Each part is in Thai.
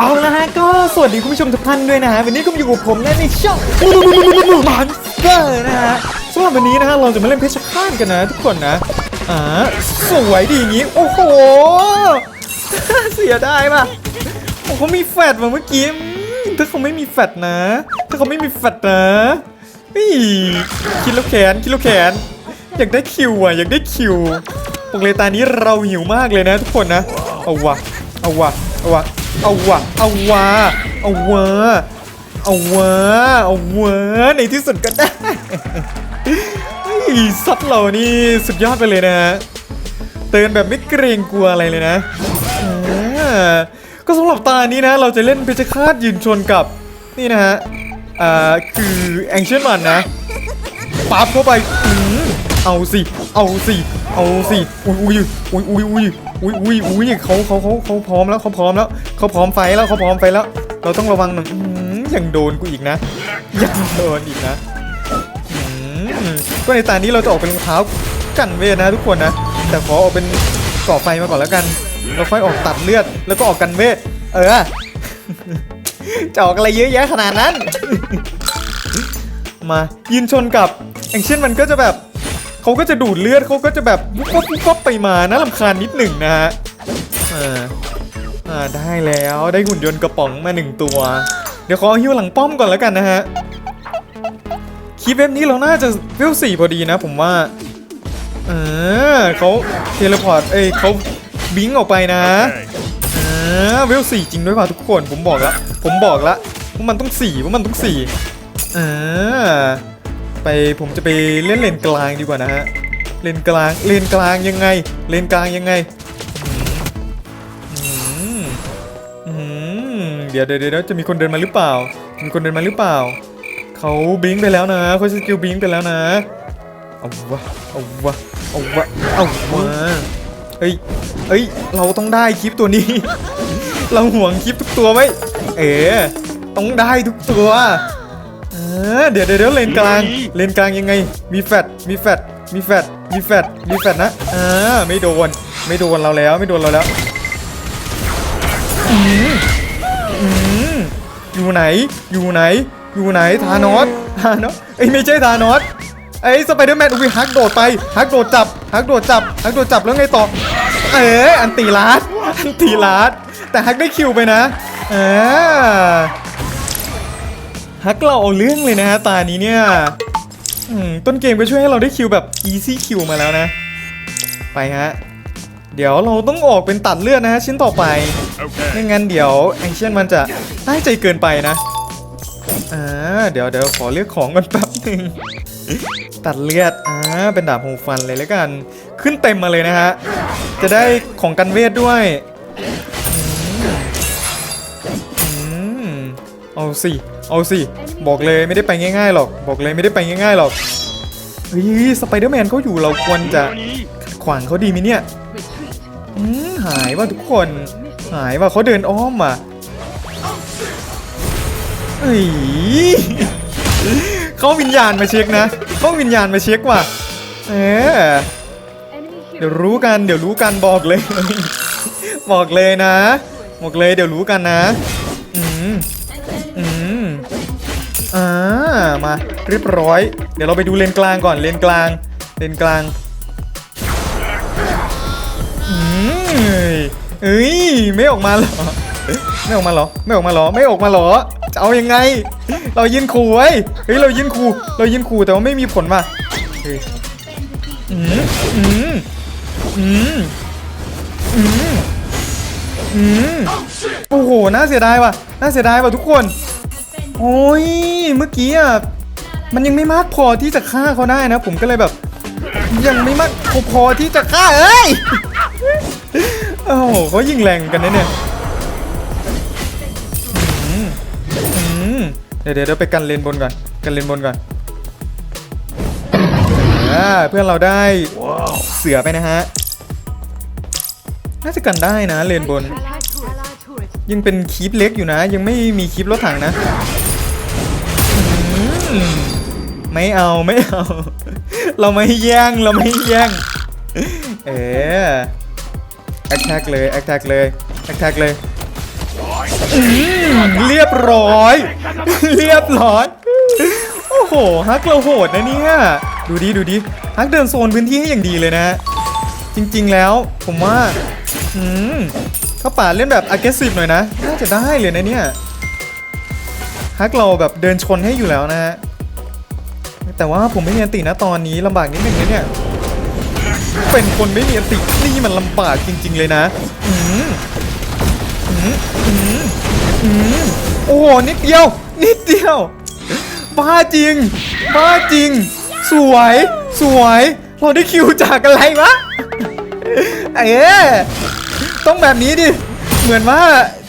เอาละฮะก็สวัสดีคุณผู้ชมทุกท่านด้วยนะฮะวันนี้ก็อยู่กับผมและในช่องมันเกอร์นะฮะสำหรับวันนี้นะฮะเราจะมาเล่นเพชรฆาตกันนะทุกคนนะอ่าสวยดีอย่างงี้โอ้โหเสียดายป่ะโอ้เขามีแฟดมาเมื่อกี้ถ้าเขาไม่มีแฟดนะ ถ้าเขาไม่มีแฟดนะนี่คิดแล้วแขนคิดแล้วแขนอยากได้คิวอะอยากได้คิวบอกเลยตอนนี้เราหิวมากเลยนะทุกคนนะเอาวะเอาวะเอาวะ เอาวะเอาวะเอาวะเอาวะเอาวะในที่สุดก็ได้ซับเรานี่สุดยอดไปเลยนะฮะเตือนแบบไม่เกรงกลัวอะไรเลยนะก็สำหรับตานี้นะเราจะเล่นเพชรฆาตยืนชนกับนี่นะฮะอ่าคือแองเชนมันนะปั๊บเข้าไปอืมเอาสิ เอาสิ เอาสิอุ้ยอุ้ยอุ้ยอุ้ยอุ้ยอุ้ยอุ้ยอุ้ยเขาเขาเขาเขาพร้อมแล้วเขาพร้อมแล้วเขาพร้อมไฟแล้วเขาพร้อมไฟแล้ว เราต้องระวังหน่อยยังโดนกูอีกนะยังโดนอีกนะอืมก็ในตอนนี้เราจะออกเป็นรองเท้ากันเวทนะทุกคนนะ แต่ขอออกเป็นก่อไฟมาก่อนแล้วกัน เราค่อยออกตัดเลือดแล้วก็ออกกันเวท เออจะออกอะไรเยอะแยะขนาดนั้น มายืนชนกับอย่างเช่นมันก็จะแบบ เขาก็จะดูดเลือดเขาก็จะแบบวุบวับวุบวับไปมานะลำคาญนิดหนึ่งนะฮะอ่าอ่าได้แล้วได้หุ่นยนต์กระป๋องมาหนึ่งตัว เดี๋ยวขอหิ้วหลังป้อมก่อนแล้วกันนะฮะคลิปเว็บนี้เราน่าจะเวลสี่พอดีนะ ผมว่าเออเขาเทเลพอร์ตเอ้ยเขาบิงออกไปนะอ่าเวลสี่จริงด้วยป่ะทุกคนผมบอกแล้วผมบอกแล้วว่ามันต้องสี่ว่ามันต้องสี่อ่า ไปผมจะไปเล่นเลนกลางดีกว่านะฮะเลนกลางเลนกลางยังไง เลนกลางยังไงเดี๋ยวเดี๋ยวเดี๋ยวจะมีคนเดินมาหรือเปล่า มีคนเดินมาหรือเปล่า เขาบิงไปแล้วนะเขาสกิลบิงไปแล้วนะเอาวะเอาวะเอาวะเอาวะเฮ้ยเฮ้ย เราต้องได้คลิปตัวนี้ เราห่วงคลิปทุกตัวไว้เอ๋ต้องได้ทุกตัว ออเดี๋ยวเดี๋ยวเดี๋ยวเลนกลาง เลนกลางยังไง มีแฟดมีแฟดมีแฟดมีแฟดมีแฟดนะอ่าไม่โดน ไม่โดนเราแล้ว ไม่โดนเราแล้วอืมอืมอยู่ไหน อยู่ไหน อยู่ไหน ธานอส ธานอสเอ้ยไม่ใช่ธานอส ไอ้สไปเดอร์แมนอุ้ยฮักโดดไป ฮักโดดจับ ฮักโดดจับ ฮักโดดจับแล้วไงต่อ เอออันตีลัดอันตีลัดแต่ฮักได้คิวไปนะอ่า ฮักเราเอาเรื่องเลยนะฮะตานี้เนี่ยอืมต้นเกมก็ช่วยให้เราได้คิวแบบ easy คิวมาแล้วนะ ไปฮะ เดี๋ยวเราต้องออกเป็นตัดเลือดนะฮะชิ้นต่อไปไม่งั้นเดี๋ยวแองเชียนมันจะได้ใจเกินไปนะอ่าเดี๋ยวเดี๋ยวขอเลือกของกันแป๊บหนึ่งตัดเลือดอ่าเป็นดาบหูฟันเลยแล้วกัน ขึ้นเต็มมาเลยนะฮะ จะได้ของกันเวทด้วยอืมเอาสิ เอาสิ บอกเลยไม่ได้ไปง่ายๆหรอก บอกเลยไม่ได้ไปง่ายๆหรอกเฮ้ยสไปเดอร์แมนเขาอยู่เราควรจะขัดขวางเขาดีไหมเนี่ยอืมหายว่าทุกคน หายว่าเขาเดินอ้อมอะเฮ้ยเขาวิญญาณมาเช็คนะเขาวิญญาณมาเช็คว่ะเออเดี๋ยวรู้กันเดี๋ยวรู้กันบอกเลย บอกเลยนะ บอกเลยเดี๋ยวรู้กันนะ อืมอืม อ่ามาเรียบร้อย เดี๋ยวเราไปดูเลนกลางก่อนเลนกลาง เลนกลางอืมเอ้ยไม่ออกมาเหรอไม่ออกมาเหรอไม่ออกมาเหรอไม่ออกมาเหรอจะเอายังไง เรายินขู่ไว้เฮ้ยเรายินขู่เรายินขู่แต่ว่าไม่มีผลว่ะอืมอืมอืมอืมอืมโอ้โหน่าเสียดายว่ะน่าเสียดายว่ะทุกคน โอ้ย เมื่อกี้อะ มันยังไม่มากพอที่จะฆ่าเขาได้นะ ผมก็เลยแบบ ยังไม่มากพอที่จะฆ่าเอ้ยโอ้โหเขายิงแรงกันนะเนี่ยเดี๋ยวเดี๋ยวไปกันเลนบนก่อน กันเลนบนก่อนเพื่อนเราได้เสือไปนะฮะ น่าจะกันได้นะเลนบน ยังเป็นคีปเล็กอยู่นะ ยังไม่มีคีปรถถังนะ ไม่เอาไม่เอา เราไม่แย่งเราไม่แย่ง เออแอคแท็กเลยแอคแท็กเลยแอคแท็กเลยเรียบร้อย เรียบร้อย โอ้โหฮักเราโหดนะเนี่ย ดูดิดูดิฮักเดินโซนพื้นที่ให้อย่างดีเลยนะ จริงๆแล้วผมว่า อืมถ้าป่าเล่นแบบ aggressive หน่อยนะ น่าจะได้เลยนะเนี่ย ฮักเราแบบเดินชนให้อยู่แล้วนะฮะ แต่ว่าผมไม่มีอันตินะตอนนี้ลำบากนิดนึงนะเนี่ย เป็นคนไม่มีอันตินี่มันลำบากจริง ๆ เลยนะ อืมอืมอืมอืมโอ้โหนิดเดียว นิดเดียว บ้าจริง บ้าจริง สวย สวย เราได้คิวจากอะไรวะ เอ๊ต้องแบบนี้ดิ เหมือนว่า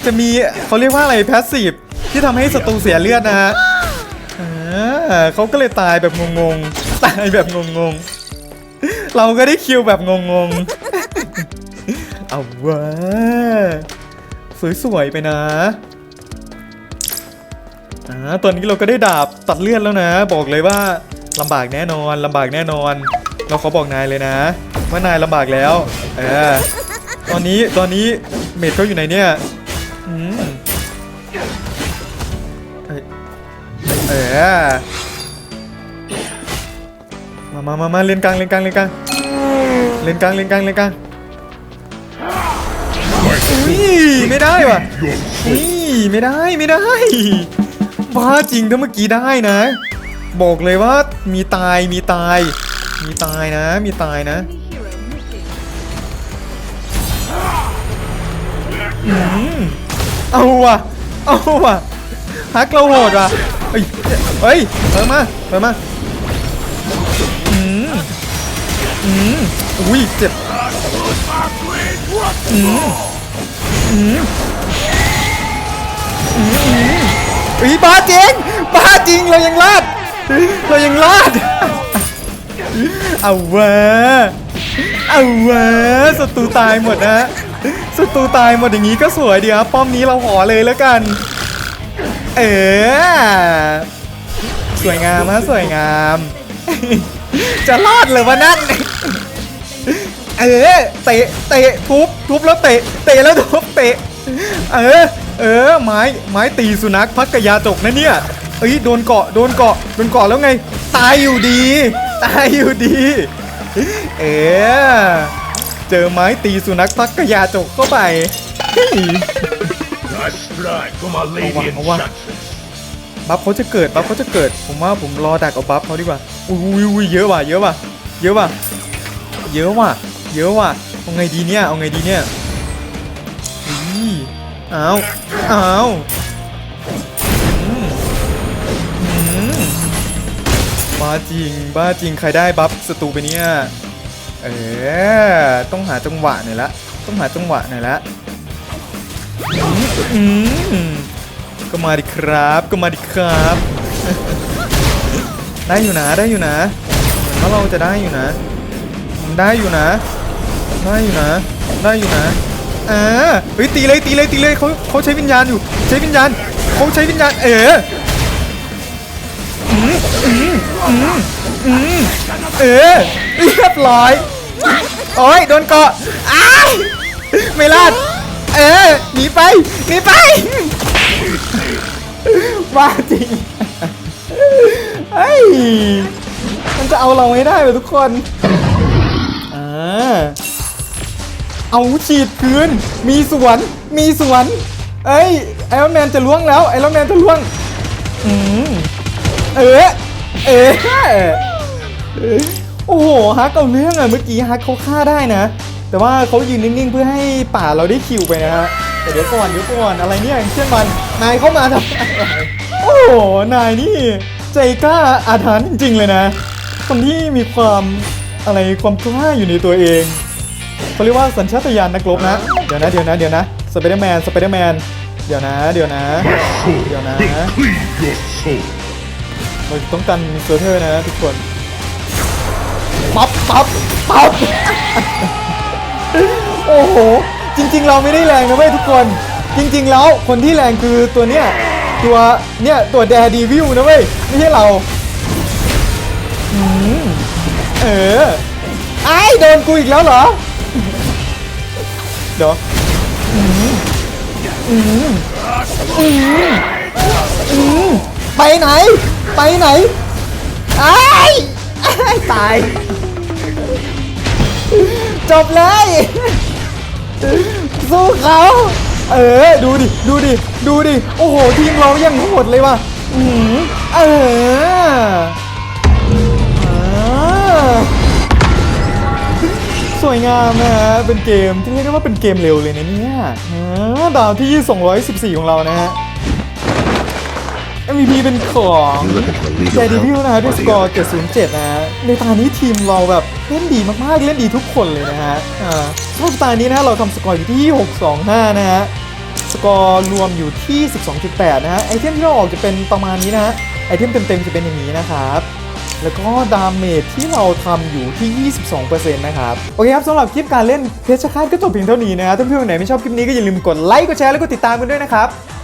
จะมีเขาเรียกว่าอะไรแพสซีฟ ที่ทำให้ศัตรูเสียเลือดนะฮะเขาก็เลยตายแบบงงๆ ตายแบบงงๆ เราก็ได้คิวแบบงงๆ เอาวะสวยๆไปนะอ่าตอนนี้เราก็ได้ดาบตัดเลือดแล้วนะ บอกเลยว่าลำบากแน่นอนลำบากแน่นอน เราขอบอกนายเลยนะ ว่านายลำบากแล้ว เออ ตอนนี้ตอนนี้เมดเขาอยู่ไหนเนี่ย เออมามามามาเล่นกลางเล่นกลางเล่นกลางเล่นกลางเล่นกลางเล่นกลางอุ้ยไม่ได้ว่ะอุ้ยไม่ได้ไม่ได้บ้าจริงถ้าเมื่อกี้ได้นะ บอกเลยว่ามีตายมีตาย มีตายนะ มีตายนะอืมเอาว่ะเอาว่ะ ฮักเราโหดว่ะเฮ้ยเฮ้ยเปิดมาเปิดมาอืมอืมอุ้ยเจ็บอืมอืมอุ้ยบ้าจริงบ้าจริงเรายังรอดเรายังรอดเอาวะเอาวะศัตรูตายหมดนะศัตรูตายหมดอย่างนี้ก็สวยดีครับป้อมนี้เราหอเลยแล้วกัน เออ สวยงามฮะสวยงาม จะรอดเลยวะนั่น เออเตะเตะทุบทุบแล้วเตะเตะแล้วทุบเตะ เออ เออไม้ไม้ตีสุนัขพักกยาจกนะเนี่ยเอ้ยโดนเกาะโดนเกาะโดนเกาะแล้วไง ตายอยู่ดี ตายอยู่ดี เออเจอไม้ตีสุนัขพักกยาจกเข้าไป เฮ้ย That's right for my lady in Hold on, hold on. Jackson. บัฟเขาจะเกิดบัฟเขาจะเกิด ผมว่าผมรอดักเอาบัฟเขาดีกว่าอุ้ยอุ้ยอุ้ยเยอะว่ะเยอะว่ะเยอะว่ะเยอะว่ะเยอะว่ะเอาไงดีเนี่ยเอาไงดีเนี่ยอุ้ยเอาเอาอืมอืมบ้าจริงบ้าจริงใครได้บัฟศัตรูไปเนี่ยเออต้องหาจังหวะหน่อยละต้องหาจังหวะหน่อยละ อืมก็มาดิครับ ก็มาดิครับ ได้อยู่นะได้อยู่นะเหมือนว่าเราจะได้อยู่นะ ได้อยู่นะ ได้อยู่นะ ได้อยู่นะอ่าเฮ้ยตีเลยตีเลยตีเลยเขาเขาใช้วิญญาณอยู่ ใช้วิญญาณเขาใช้วิญญาณ เอออืมอืมอืมอืมเออเรียบร้อย โอ้ยโดนเกาะอ้าไม่รอด เออหนีไปหนีไปบ้าจริงเฮ้ยมันจะเอาเราไม่ได้เลยทุกคนอ่าเอาฉีดคืนมีสวนมีสวน เอ้ยไอรอนแมนจะล่วงแล้วไอรอนแมนจะล่วงอืมเออเออโอ้โหฮักเอาเรื่องอะเมื่อกี้ฮักเขาฆ่าได้นะ แต่ว่าเขายืนนิ่งๆ เพื่อให้ป่าเราได้คิวไปนะฮะแต่เดี๋ยวก่อนเดี๋ยวก่อนอะไรเนี่ยเชื่อมันนายเข้ามาทำไมโอ้โหนายนี่ใจกล้าอาถรรพ์จริง ๆ เลยนะ คนที่มีความอะไรความกล้าอยู่ในตัวเองเขาเรียกว่าสัญชาตญาณนักรบนะเดี๋ยวนะเดี๋ยวนะเดี๋ยวนะสไปเดอร์แมนสไปเดอร์แมนเดี๋ยวนะเดี๋ยวนะเดี๋ยวนะเราต้องกันเซอร์เทอร์นะทุกคนปั๊บปั๊บปั๊บ โอ้โห จริง ๆ เราไม่ได้แรงนะเว้ยทุกคน จริง ๆ แล้วคนที่แรงคือตัวเนี้ยตัวเนี่ยตัวแดดีวิวนะเว้ยไม่ใช่เราอืมเออไอ้โดนกูอีกแล้วเหรอเดี๋ยวอืมอืมอืมอืมไปไหน ไปไหนไอ้ตาย จบเลย สู้เขา เออ ดูดิ ดูดิ ดูดิ โอ้โห ทีมเรายังโหดเลยว่ะอืมเออสวยงามนะฮะ เป็นเกมที่เรียกได้ว่าเป็นเกมเร็วเลยนะเนี่ยดาวที่ 214 ของเรานะฮะ MVP เป็นของเจดีพิวนะฮะด้วยสกอร์ 707 นะฮะ ในตานี้ทีมเราแบบเล่นดีมากๆ เล่นดีทุกคนเลยนะฮะอ่าสำหรับตานี้นะฮะเราทำสกอร์อยู่ที่ 625 นะฮะ สกอร์รวมอยู่ที่ 12.8 นะฮะ ไอเทมที่เราออกจะเป็นประมาณนี้นะฮะ ไอเทมเต็มๆ จะเป็นอย่างนี้นะครับแล้วก็ดาเมจที่เราทำอยู่ที่ 22%นะครับ โอเคครับสำหรับคลิปการเล่นเพชรฆาตก็จบเพียงเท่านี้นะฮะถ้าเพื่อนๆคนไหนไม่ชอบคลิปนี้ก็อย่าลืมกดไลค์ กดแชร์ แล้วก็ติดตามกันด้วยนะครับ